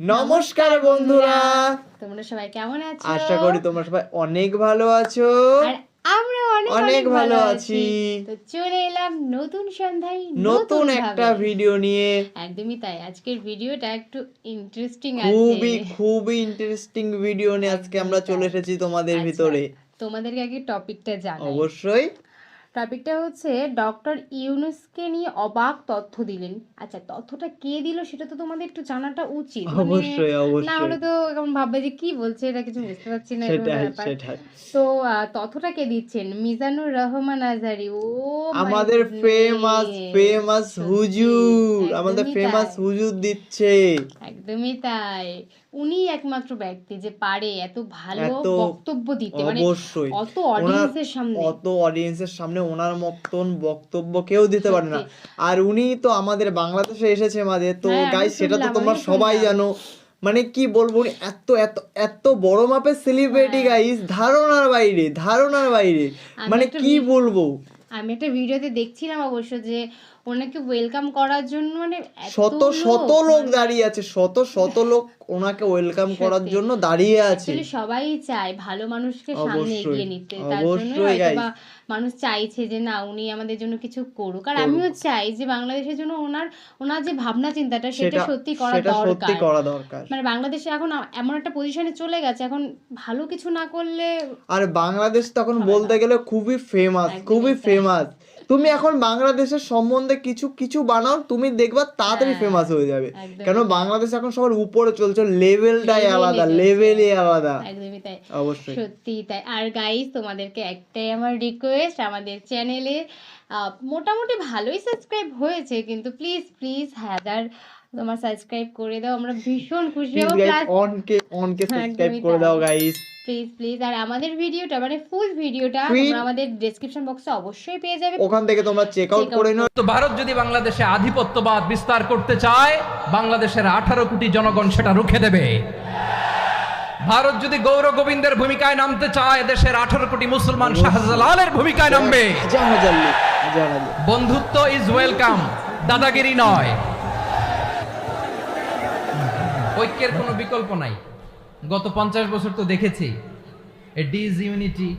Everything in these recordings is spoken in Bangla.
নমস্কার বন্ধুরা। তোমরা সবাই কেমন আছো? আশা করি তোমরা সবাই অনেক ভালো আছো। আর আমরা অনেক ভালো আছি। তো চলে এলাম নতুন সন্ধ্যায় নতুন একটা ভিডিও নিয়ে। একদমই তাই। আজকের ভিডিওটা একটু ইন্টারেস্টিং খুবই আছে। খুবই ইন্টারেস্টিং ভিডিও নিয়ে আজকে আমরা চলে এসেছি তোমাদের আচ্ছা, ভিতরে। তোমাদেরকে আগে টপিকটা জানাই। অবশ্যই। টপিকটা হচ্ছে ডক্টর ইউনুসকে নিয়ে অবাক তথ্য দিলেন। আচ্ছা তথ্যটা কে দিল সেটা তো তোমাদের একটু জানাটা উচিত। মানে অবশ্যই না হলে তো এখন ভাববে যে কি বলছে এটা কিছু বুঝতে পারছি না এরকম। তো তথ্যটা কে দিচ্ছেন? মিজানুর রহমান আজারি। ও আমাদের ফেমাস ফেমাস হুজুর। আমাদের ফেমাস হুজুর দিচ্ছে। একদমই তাই। উনি একমাত্র ব্যক্তি যে পারে এত ভালো বক্তব্য দিতে। মানে অত অডিয়েন্সের সামনে। অত অডিয়েন্সের সামনে ওনার মতন বক্তব্য কেউ দিতে পারে না। আর উনি তো আমাদের বাংলাদেশে এসেছে মাঝে তো হ্যাঁ, আমি গাইস সেটা তো তোমরা সবাই জানো। মানে কি বলব এত এত এত বড় মাপের সেলিব্রিটি হ্যাঁ। গাইস ধারণার বাইরে ধারণার বাইরে। মানে কি বলব? আমি একটা ভিডিওতে দেখছিলাম অবশ্য যে ওনাকে ওয়েলকাম করার জন্য মানে শত শত লোক, মানে দাঁড়িয়ে আছে শত শত লোক ওনাকে ওয়েলকাম করার জন্য দাঁড়িয়ে আছে। সবাই চায় ভালো মানুষকে সামনে এগিয়ে নিতে তার জন্য মানুষ চাইছে যে না উনি আমাদের জন্য কিছু করুক। আর আমিও চাই যে বাংলাদেশের জন্য ওনার ওনার যে ভাবনা চিন্তাটা সেটা সত্যি করা দরকার। মানে বাংলাদেশে এখন এমন একটা পজিশনে চলে গেছে এখন ভালো কিছু না করলে আর বাংলাদেশ তখন বলতে গেলে খুবই ফেমাস খুবই ফেমাস তুমি এখন বাংলাদেশের সম্বন্ধে কিছু কিছু বানাও তুমি দেখবা তাড়াতাড়ি হ্যাঁ, ফেমাস হয়ে যাবে। কেন বাংলাদেশ এখন সবার উপরে চলছে লেভেলটাই আলাদা লেভেলই আলাদা। একদমই তাই। অবশ্যই। সত্যি তাই। আর গাইস তোমাদেরকে একটাই আমার রিকোয়েস্ট আমাদের চ্যানেলে মোটামুটি ভালোই সাবস্ক্রাইব হয়েছে কিন্তু প্লিজ প্লিজ হাজার তোমার সাবস্ক্রাইব করে দাও। আমরা ভীষণ খুশি হব প্লাস অনকে অনকে সাবস্ক্রাইব করে দাও গাইস প্লিজ প্লিজ আর আমাদের ভিডিওটা মানে ফুল ভিডিওটা তোমরা আমাদের ডেসক্রিপশন বক্সে অবশ্যই পেয়ে যাবে। ওখান থেকে তোমরা চেক আউট করে নাও। তো ভারত যদি বাংলাদেশে আধিপত্যবাদ বিস্তার করতে চায় বাংলাদেশের আঠারো কোটি জনগণ সেটা রুখে দেবে। ভারত যদি গৌর গোবিন্দের ভূমিকায় নামতে চায় দেশের আঠারো কোটি মুসলমান শাহজালালের ভূমিকায় নামবে। বন্ধুত্ব ইজ ওয়েলকাম দাদাগিরি নয়। ঐক্যের কোনো বিকল্প নাই। গত পঞ্চাশ বছর তো দেখেছি। এ ডিজ ইউনিটি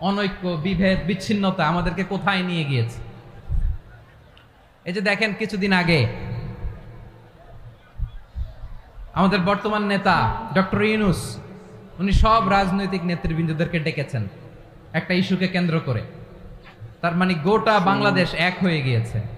অনৈক্য বিভেদ বিচ্ছিন্নতা আমাদেরকে কোথায় নিয়ে গিয়েছে? এই যে দেখেন কিছুদিন আগে আমাদের বর্তমান নেতা ডক্টর ইউনুস উনি সব রাজনৈতিক নেতৃবৃন্দদেরকে ডেকেছেন একটা ইস্যুকে কেন্দ্র করে। তার মানে গোটা বাংলাদেশ এক হয়ে গিয়েছে।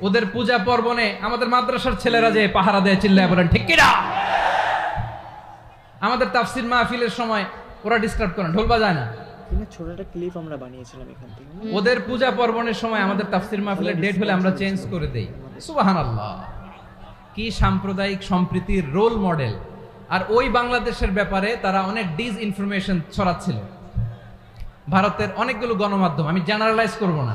ওদের পূজা পর্বণে আমাদের মাদ্রাসার ছেলেরা যে পাহারা দেয় চিল্লায় বলেন ঠিক কিনা? আমাদের তাফসির মাহফিলের সময় ওরা ডিস্টার্ব করে ঢোল বাজায় না। ছোট একটা ক্লিপ আমরা বানিয়েছিলাম এখান থেকে। ওদের পূজা পার্বণের সময় আমাদের তাফসির মাহফিলের ডেট হলে আমরা চেঞ্জ করে দেই। সুবাহান কি সাম্প্রদায়িক সম্প্রীতির রোল মডেল আর ওই বাংলাদেশের ব্যাপারে তারা অনেক ডিস ইনফরমেশন ছড়াচ্ছিল। ভারতের অনেকগুলো গণমাধ্যম আমি জেনারেলাইজ করব না।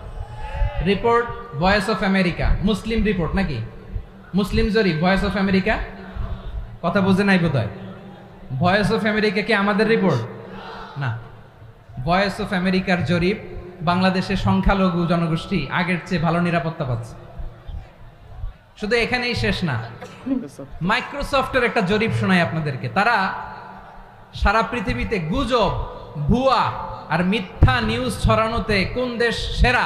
রিপোর্ট ভয়েস অফ আমেরিকা মুসলিম রিপোর্ট নাকি? মুসলিম জরিপ ভয়েস অফ আমেরিকা কথা বুঝে নাই বোধ হয় ভয়েস অফ আমেরিকা কি আমাদের রিপোর্ট না। ভয়েস অফ আমেরিকার জরিপ বাংলাদেশের সংখ্যালঘু জনগোষ্ঠী আগের চেয়ে ভালো নিরাপত্তা পাচ্ছে। শুধু এখানেই শেষ না। মাইক্রোসফটের একটা জরিপ শোনাই আপনাদেরকে। তারা সারা পৃথিবীতে গুজব, ভুয়া আর মিথ্যা নিউজ ছড়ানোতে কোন দেশ সেরা?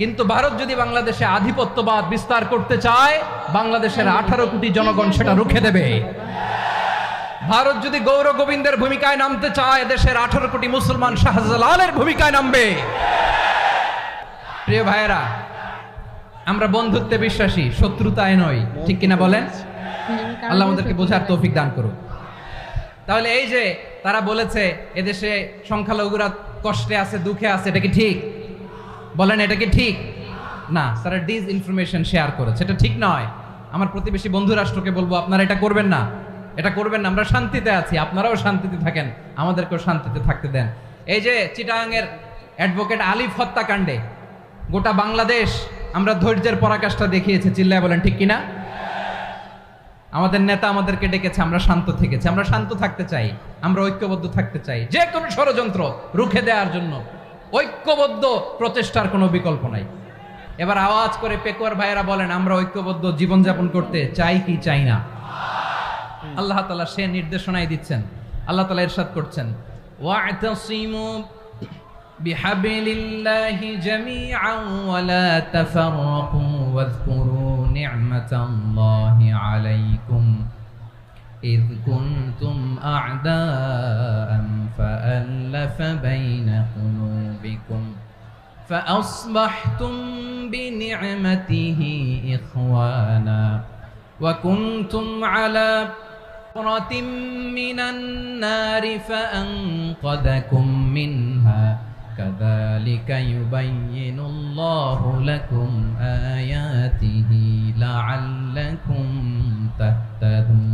কিন্তু ভারত যদি বাংলাদেশে আধিপত্যবাদ বিস্তার করতে চায়, বাংলাদেশের আঠারো কোটি জনগণ সেটা রুখে দেবে। ভারত যদি গৌর গোবিন্দের ভূমিকায় নামতে চায়, দেশের আঠারো কোটি মুসলমান শাহজালালের ভূমিকায় নামবে। প্রিয় ভাইয়েরা, আমরা বন্ধুত্বে বিশ্বাসী, শত্রুতায় নয় ঠিক কিনা বলেন? আল্লাহ আমাদেরকে বোঝার তৌফিক দান করুক। তাহলে এই যে তারা বলেছে, এদেশে সংখ্যালঘুরা কষ্টে আছে, দুঃখে আছে, এটা কি ঠিক? বলেন, এটা কি ঠিক? না তারা ডিস ইনফরমেশন শেয়ার করেছে। এটা ঠিক নয়। আমার প্রতিবেশী বন্ধু রাষ্ট্রকে বলব, আপনারা এটা করবেন না। এটা করবেন না। আমরা শান্তিতে আছি। আপনারাও শান্তিতে থাকেন। আমাদেরকেও শান্তিতে থাকতে দেন। এই যে চিটাগাংয়ের অ্যাডভোকেট আলিফ হত্যাকাণ্ডে গোটা বাংলাদেশ, আমরা ধৈর্যের পরাকাষ্ঠা দেখিয়েছি। চিল্লায় বলেন, ঠিক কিনা? আমাদের নেতা আমাদেরকে ডেকেছে। আমরা শান্ত থেকেছি। আমরা শান্ত থাকতে চাই। আমরা ঐক্যবদ্ধ থাকতে চাই। যে কোনো ষড়যন্ত্র রুখে দেওয়ার জন্য। ঐক্যবদ্ধ প্রচেষ্টার কোনো বিকল্প নাই এবার আওয়াজ করে পেকুয়ার ভাইয়েরা বলেন আমরা ঐক্যবদ্ধ জীবনযাপন করতে চাই কি চাই না আল্লাহ তালা সে নির্দেশনাই দিচ্ছেন আল্লাহ তালা ইরশাদ করছেন ওয়া'তাসিমু بحبل الله جميعا ولا تفرقوا واذكروا نعمة الله عليكم إذ كنتم أعداء فألف بين قلوبكم فأصبحتم بنعمته إخوانا وكنتم على حفرة من النار فأنقذكم منها كذلك يبين الله لكم آياته لعلكم تهتدون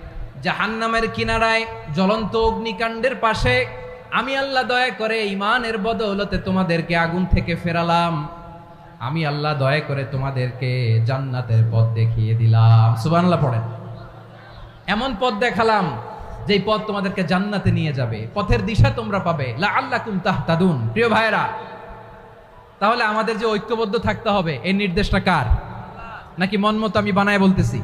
জাহান্নামের কিনারায় জ্বলন্ত অগ্নিকাণ্ডের পাশে আমি আল্লাহ দয়া করে ইমানের বদৌলতে তোমাদেরকে আগুন থেকে ফেরালাম। আমি আল্লাহ দয়া করে তোমাদেরকে জান্নাতের পথ দেখিয়ে দিলাম। সুবহানাল্লাহ পড়েন। এমন পথ দেখালাম, যেই পথ তোমাদেরকে জান্নাতে নিয়ে যাবে। পথের দিশা তোমরা পাবে। লা আল্লাহ কুম তাহতাদুন। প্রিয় ভাইরা তাহলে আমাদের যে ঐক্যবদ্ধ থাকতে হবে এই নির্দেশটা কার? নাকি মন মতো আমি বানায় বলতেছি?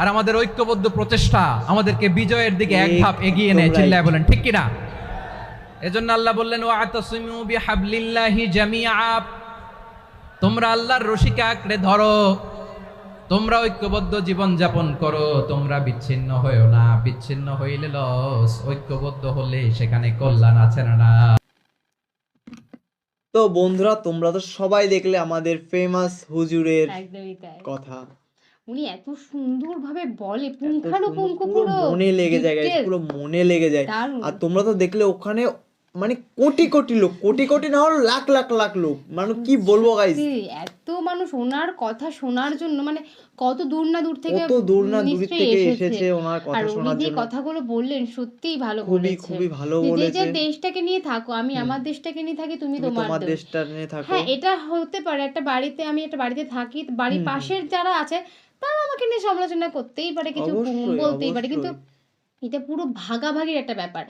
আর আমাদের ঐক্যবদ্ধ প্রচেষ্টা আমাদেরকে বিজয়ের দিকে এক ধাপ এগিয়ে নেয়। চিল্লায় বলেন ঠিক কিনা? এজন্য আল্লাহ বললেন ওয়াতাসিমু বিহাবলিল্লাহি জামিআ। তোমরা আল্লাহর রশিকে আঁকড়ে ধরো। তোমরা ঐক্যবদ্ধ জীবন যাপন করো। তোমরা বিচ্ছিন্ন হয়েও না বিচ্ছিন্ন হইলে লস। ঐক্যবদ্ধ হলে সেখানে কল্যাণ আছে না না? তো বন্ধুরা তোমরা তো সবাই দেখলে আমাদের ফেমাস হুজুরের কথা। উনি এত সুন্দরভাবে বলে পুঙ্খানুপুঙ্খ পুরো মনে লেগে যায় পুরো মনে লেগে যায়। আর তোমরা তো দেখলে ওখানে মানে কোটি কোটি লোক কোটি কোটি না হলো লাখ লাখ লাখ লোক। মানে কি বলব গাইস এত মানুষ ওনার কথা শোনার জন্য মানে কত দূর না দূর থেকে কত দূর না দূর থেকে এসেছে। ওনার আর কথা উনি শোনার যে জন্য। কথাগুলো বললেন সত্যিই ভালো খুবই বলেছে খুবই ভালো যে যে বলেছে দেশটাকে নিয়ে থাকো আমি আমার দেশটাকে নিয়ে থাকি তুমি তুমি তোমার তোমার দেশ। দেশটা নিয়ে থাকো। হ্যাঁ এটা হতে পারে একটা বাড়িতে আমি একটা বাড়িতে থাকি বাড়ির। পাশের যারা আছে তারা আমাকে নিয়ে সমালোচনা করতেই পারে কিছু বলতেই পারে কিন্তু এটা পুরো ভাগাভাগির একটা ব্যাপার।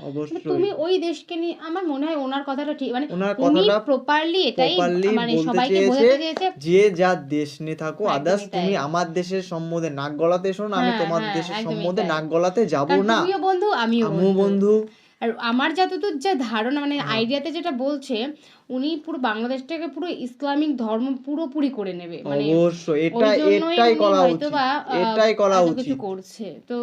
তুমি ওই দেশকে নিয়ে আমার মনে হয় ওনার কথাটা ঠিক মানে উনি প্রপারলি এটাই মানে সবাইকে বোঝাতে চেয়েছে। যে যা দেশ নিয়ে থাকো আদার্স তুমি আমার দেশের সম্বন্ধে নাক গলাতে এসো না আমি হ্যাঁ, তোমার হ্যাঁ, দেশের সম্বন্ধে নাক গলাতে যাব না। তুমিও বন্ধু আমিও বন্ধু। আর আমার যতদূর যা ধারণা মানে হ্যাঁ। আইডিয়াতে যেটা বলছে উনি পুরো বাংলাদেশটাকে পুরো ইসলামিক ধর্ম পুরোপুরি করে নেবে। মানে অবশ্যই এটা এটাই করা উচিত এটাই করা উচিত। কিছু করছে। তো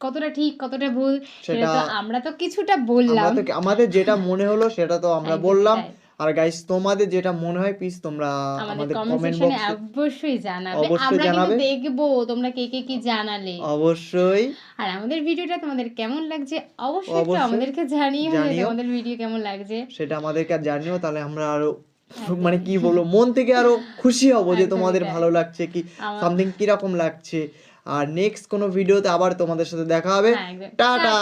কতটা ঠিক কতটা ভুল সেটা আমরা তো কিছুটা বললাম। আমাদের যেটা মনে হলো সেটা তো আমরা বললাম। আর গাইস তোমাদের যেটা মনে হয় প্লিজ তোমরা আমাদের আমাদের কমেন্ট বক্সে অবশ্যই জানাবে। আমরা কিন্তু। দেখব তোমরা কে কে কি জানালে। অবশ্যই। আর আমাদের ভিডিওটা তোমাদের কেমন লাগছে অবশ্যই অবশ্যই আমাদেরকে জানিও। তোমাদের ভিডিও কেমন লাগছে। সেটা আমাদেরকে জানিও তাহলে আমরা আরও মানে কি বলব মন থেকে আরও খুশি হব যে তোমাদের ভালো লাগছে কি সামথিং কীরকম লাগছে। আর নেক্সট কোনো ভিডিওতে আবার তোমাদের সাথে দেখা হবে। হ্যাঁ, টাটা।